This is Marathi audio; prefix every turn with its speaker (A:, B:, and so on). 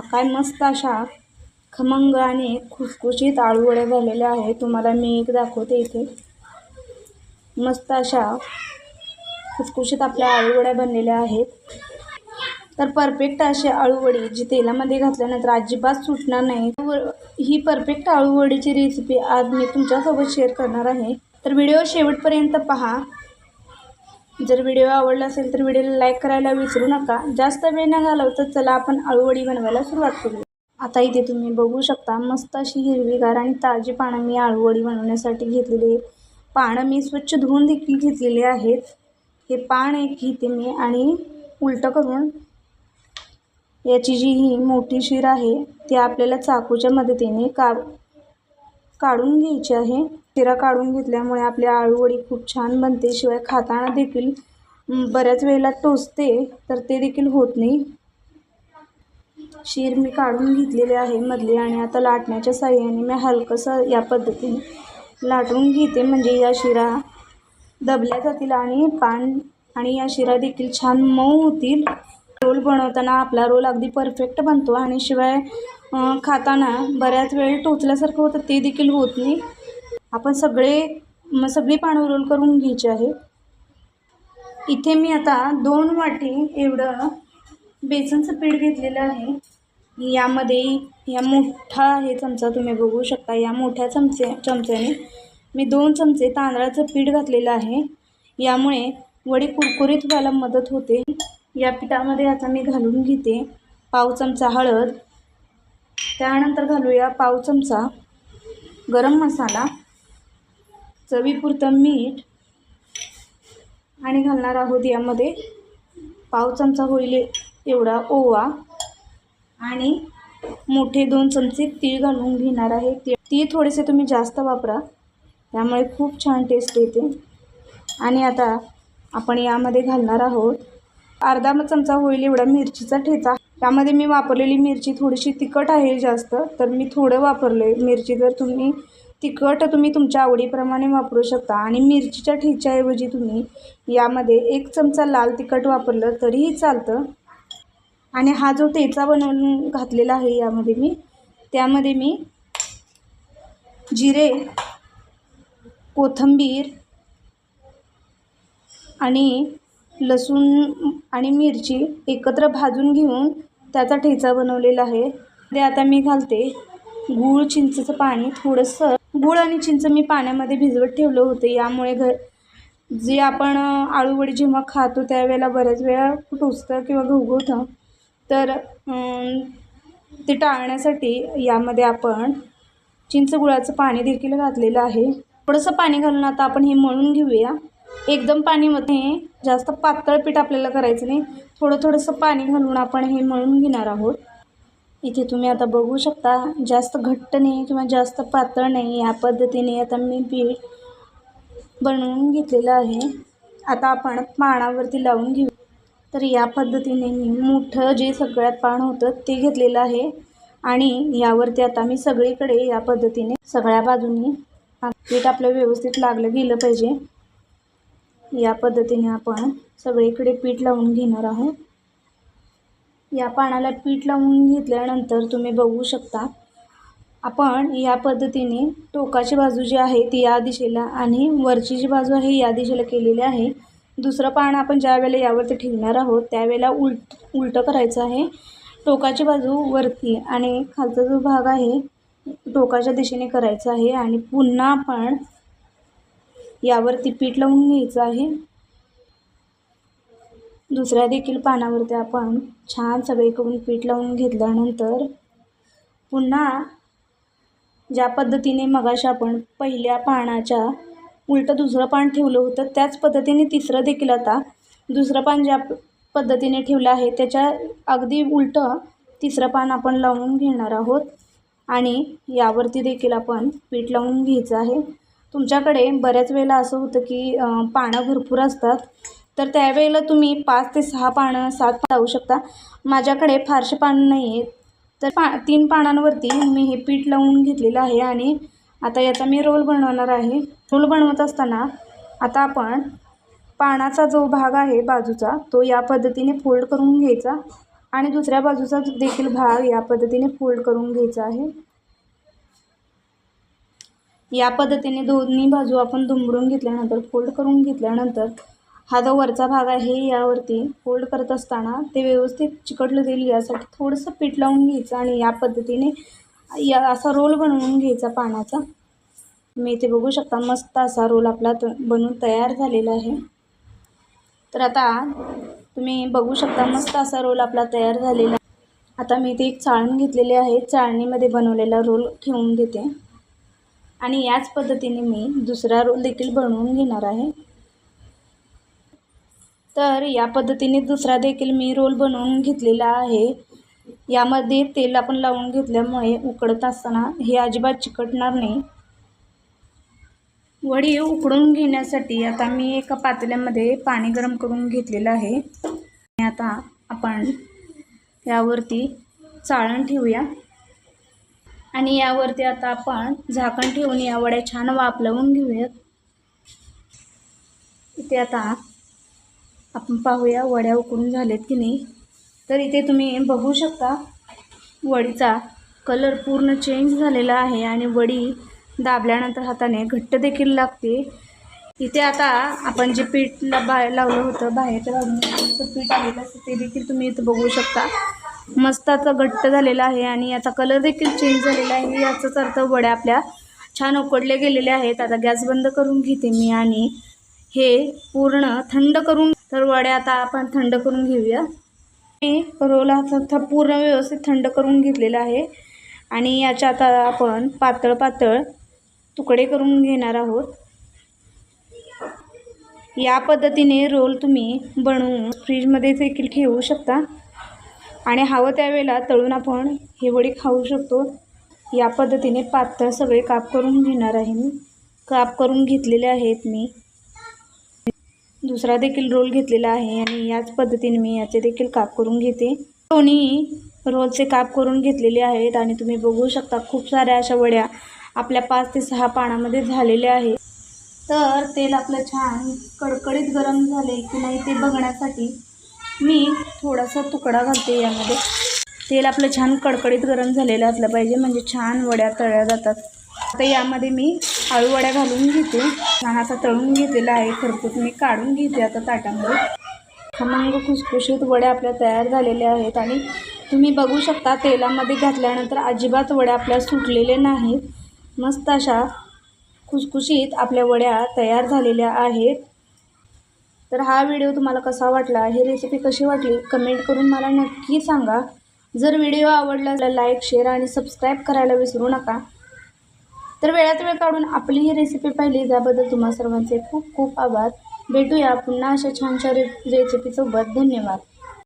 A: काय मस्त अशा खमंग आणि खुसखुशीत आळूवड्या झालेल्या आहेत. तुम्हाला मी एक दाखवते इथे. मस्त अशा खुसखुशीत आपल्या आळूवड्या बनलेल्या आहेत. तर परफेक्ट अशी आळूवडी जी तेलामध्ये घातल्यानंतर अजिबात सुटणार नाही. ही परफेक्ट आळूवडीची रेसिपी आज मी तुमच्यासोबत शेअर करणार आहे. तर व्हिडिओ शेवटपर्यंत पहा. जर व्हिडिओ आवडला असेल तर व्हिडिओला लाईक करायला विसरू नका. जास्त वेळ न घालवता चला आपण आळूवडी बनवायला सुरुवात करूया. आता इथे तुम्ही बघू शकता मस्त अशी हिरवीगार आणि ताजी पानं मी आळूवडी बनवण्यासाठी घेतलेली आहे पानं मी स्वच्छ धुवून देखील घेतलेली आहेत. हे पान एक घेते मी आणि उलटं करून याची जी ही मोठी शिर आहे ती आपल्याला चाकूच्या मदतीने का काढून घ्यायची आहे. शिरा काढून घेतल्यामुळे आपली आळूवडी खूप छान बनते. शिवाय खाताना देखील बऱ्याच वेळेला टोचते तर ते देखील होत नाही. शीर मी काढून घेतलेली आहे मधली आणि आता लाटण्याच्या साह्याने मी हलकंसं या पद्धतीने लाटून घेते. म्हणजे या शिरा दबल्या जातील आणि पान आणि या शिरा देखील छान मऊ होतील. रोल बनवताना आपला रोल अगदी परफेक्ट बनतो आणि शिवाय खाताना बऱ्याच वेळ टोचल्यासारखं होतं ते देखील होत नाही. आपण सगळे मग सगळी पानं रोल करून घ्यायची आहे. इथे मी आता दोन वाटी एवढं बेसनचं पीठ घेतलेलं आहे. यामध्ये या मोठा हे चमचा तुम्ही बघू शकता. या मोठ्या चमचे चमच्याने मी दोन चमचे तांदळाचं पीठ घातलेलं आहे. यामुळे वडी कुरकुरीत व्हायला मदत होते. या पिठामध्ये आता मी घालून घेते पाव चमचा हळद. त्यानंतर घालूया पाव चमचा गरम मसाला. चवीपुरतं मीठ आणि घालणार आहोत यामध्ये पाव चमचा होईल एवढा ओवा आणि मोठे दोन चमचे तीळ घालून घेणार आहे. ती तीळ थोडेसे तुम्ही जास्त वापरा त्यामुळे खूप छान टेस्ट येते. आणि आता आपण यामध्ये घालणार आहोत अर्धा चमचा होईल एवढा मिरचीचा ठेचा. त्यामध्ये मी वापरलेली मिरची थोडीशी तिखट आहे जास्त तर मी थोडं वापरले मिरची जर तुम्ही तिखट तुम्ही तुमच्या आवडीप्रमाणे वापरू शकता. आणि मिरचीच्या ठेच्याऐवजी तुम्ही यामध्ये एक चमचा लाल तिखट वापरलं तरीही चालतं. आणि हा जो ठेचा बनवून घातलेला आहे यामध्ये मी त्यामध्ये मी जिरे कोथिंबीर आणि लसूण आणि मिरची एकत्र भाजून घेऊन त्याचा ठेचा बनवलेला आहे. ते आता मी घालते गूळ चिंचेचं पाणी थोडंसं. गूळ आणि चिंच मी पाण्यामध्ये भिजवत ठेवलं होतं. यामुळे घर जे आपण आळूवडी जेव्हा खातो त्यावेळेला बऱ्याच वेळा टोचतं किंवा घवघवतं तर ते टाळण्यासाठी यामध्ये आपण चिंच गुळाचं पाणी देखील घातलेलं आहे. थोडंसं पाणी घालून आता आपण हे मळून घेऊया. एकदम पाणीमध्ये जास्त पातळ पीठ आपल्याला करायचं नाही. थोडं थोडंसं पाणी घालून आपण हे मळून घेणार आहोत. इथे तुम्ही आता बघू शकता जास्त घट्ट नाही किंवा जास्त पातळ नाही या पद्धतीने आता मी पीठ बनवून घेतलेलं आहे. आता आपण पानावरती लावून घेऊ. तर या पद्धतीने मी मोठं जे सगळ्यात पान होतं ते घेतलेलं आहे आणि यावरती आता मी सगळीकडे या पद्धतीने सगळ्या बाजूनी पीठ आपलं व्यवस्थित लागलं गेलं पाहिजे. या पद्धतीने आपण सगळीकडे पीठ लावून घेणार आहोत. या पानाला पीठ लावून घेतल्यानंतर तुम्ही बघू शकता. आपण या पद्धतीने टोकाची बाजू जी आहे ती या दिशेला आणि वरची जी बाजू आहे या दिशेला केलेली आहे. दुसरं पान आपण ज्या वेळेला यावरती ठेवणार आहोत त्यावेळेला उलट उलटं करायचं आहे. टोकाची बाजू वरती आणि खालचा जो भाग आहे टोकाच्या दिशेने करायचा आहे आणि पुन्हा आपण यावरती पीठ लावून घ्यायचं आहे. दुसऱ्या देखील पानावरती आपण छान सगळीकडून पीठ लावून घेतल्यानंतर पुन्हा ज्या पद्धतीने मगाशी आपण पहिल्या पानाच्या उलटं दुसरं पान ठेवलं होतं त्याच पद्धतीने तिसरं देखील आता दुसरं पान ज्या पद्धतीने ठेवलं आहे त्याच्या अगदी उलटं तिसरं पान आपण लावून घेणार आहोत. आणि यावरती देखील आपण पीठ लावून घ्यायचं आहे. तुमच्याकडे बऱ्याच वेळेला असं होतं की पानं भरपूर असतात. तर त्यावेळेला तुम्ही पाच ते सहा पानं सात पानं लावू शकता. माझ्याकडे फारसे पानं नाही आहेत तर पा तीन पानांवरती मी हे पीठ लावून घेतलेलं आहे आणि आता याचा मी रोल बनवणार आहे. रोल बनवत असताना आता आपण पानाचा जो भाग आहे बाजूचा तो या पद्धतीने फोल्ड करून घ्यायचा आणि दुसऱ्या बाजूचा देखील भाग या पद्धतीने फोल्ड करून घ्यायचा आहे. या पद्धतीने दोन्ही बाजू आपण दुमरून घेतल्यानंतर फोल्ड करून घेतल्यानंतर हा जो वरचा भाग आहे यावरती फोल्ड करत असताना ते व्यवस्थित चिकटलं जाईल यासाठी थोडंसं पीठ लावून घ्यायचं आणि या पद्धतीने या असा रोल बनवून घ्यायचा पानाचा. मी इथे बघू शकता मस्त असा रोल आपला त बनून तयार झालेला आहे. तर आता तुम्ही बघू शकता मस्त असा रोल आपला तयार झालेला आता मी इथे एक चाळण घेतलेली आहे चाळणीमध्ये बनवलेला रोल ठेवून घेते. आणि याच पद्धतीने मी दुसरा रोल देखील बनवून घेणार आहे. तर या पद्धतीने दुसरा देखील मी रोल बनवून घेतलेला आहे. यामध्ये तेल आपण लावून घेतल्यामुळे उकडत असताना हे अजिबात चिकटणार नाही. वडी उकडून घेण्यासाठी आता मी एका पातेल्यामध्ये पाणी गरम करून घेतलेलं आहे. आणि आता आपण यावरती चाळण ठेवूया. आणि यावरती आता आपण झाकण ठेवून या वड्या छान वाफ लावून घेऊयात. इथे आता आपण पाहूया वड्या उकळून झाल्यात की नाही. तर इथे तुम्ही बघू शकता वडीचा कलर पूर्ण चेंज झालेला आहे आणि वडी दाबल्यानंतर हाताने घट्ट देखील लागते. इथे आता आपण जे पीठ ला बा लावलं होतं बाहेरच्या बाजूने पीठ आलेलं असतं ते देखील तुम्ही इथं बघू शकता. मस्त आता घट्ट झालेला आहे आणि याचा कलर देखील चेंज झालेला आहे. याचाच अर्थ वड्या आपल्या छान उकडले गेलेले आहेत. आता गॅस बंद करून घेते मी आणि हे पूर्ण थंड करून तर वड्या आता आपण थंड करून घेऊया. मी रोल हा पूर्ण व्यवस्थित थंड करून घेतलेला आहे. आणि याच्या आता आपण पातळ पातळ तुकडे करून घेणार आहोत. या पद्धतीने रोल तुम्ही बनवून फ्रीजमध्ये देखील ठेवू शकता. आणि हवं त्यावेळेला तळून आपण हे वडी खाऊ शकतो. या पद्धतीने पातळ सगळे काप करून घेणार आहे मी. काप करून घेतलेले आहेत मी. दुसरा देखील रोल घेतलेला आहे आणि याच पद्धतीने मी याचे देखील काप करून घेते. दोन्ही रोलचे काप करून घेतलेले आहेत आणि तुम्ही बघू शकता खूप साऱ्या अशा वड्या आपल्या पाच ते सहा पानामध्ये झालेल्या आहेत. तर तेल आपलं छान कडकडीत गरम झाले की नाही ते बघण्यासाठी मी थोडासा तुकडा घालते यामध्ये. तेल आपलं छान कडकडीत गरम झालेलं असलं पाहिजे म्हणजे छान वड्या तळल्या जातात. आता यामध्ये मी आळू वड्या घालून घेते. छान असा तळून घेतलेला आहे. खरपूस मी काढून घेते आता ताटामध्ये. खमंग खुसखुशीत वड्या आपल्या तयार झालेल्या आहेत आणि तुम्ही बघू शकता तेलामध्ये घातल्यानंतर अजिबात वड्या आपल्या सुटलेल्या नाहीत. मस्त अशा खुसखुशीत आपल्या वड्या तयार झालेल्या आहेत. तर हा व्हिडिओ तुम्हाला कसा वाटला ही रेसिपी कशी वाटली कमेंट करून मला नक्की सांगा. जर व्हिडिओ आवडला तर लाईक शेअर आणि सबस्क्राईब करायला विसरू नका. तर वेळात वेळ काढून आपली ही रेसिपी पाहिली त्याबद्दल तुम्हा सर्वांचे खूप खूप आभार. भेटूया पुन्हा अशा छानशा रे रेसिपीसोबत धन्यवाद.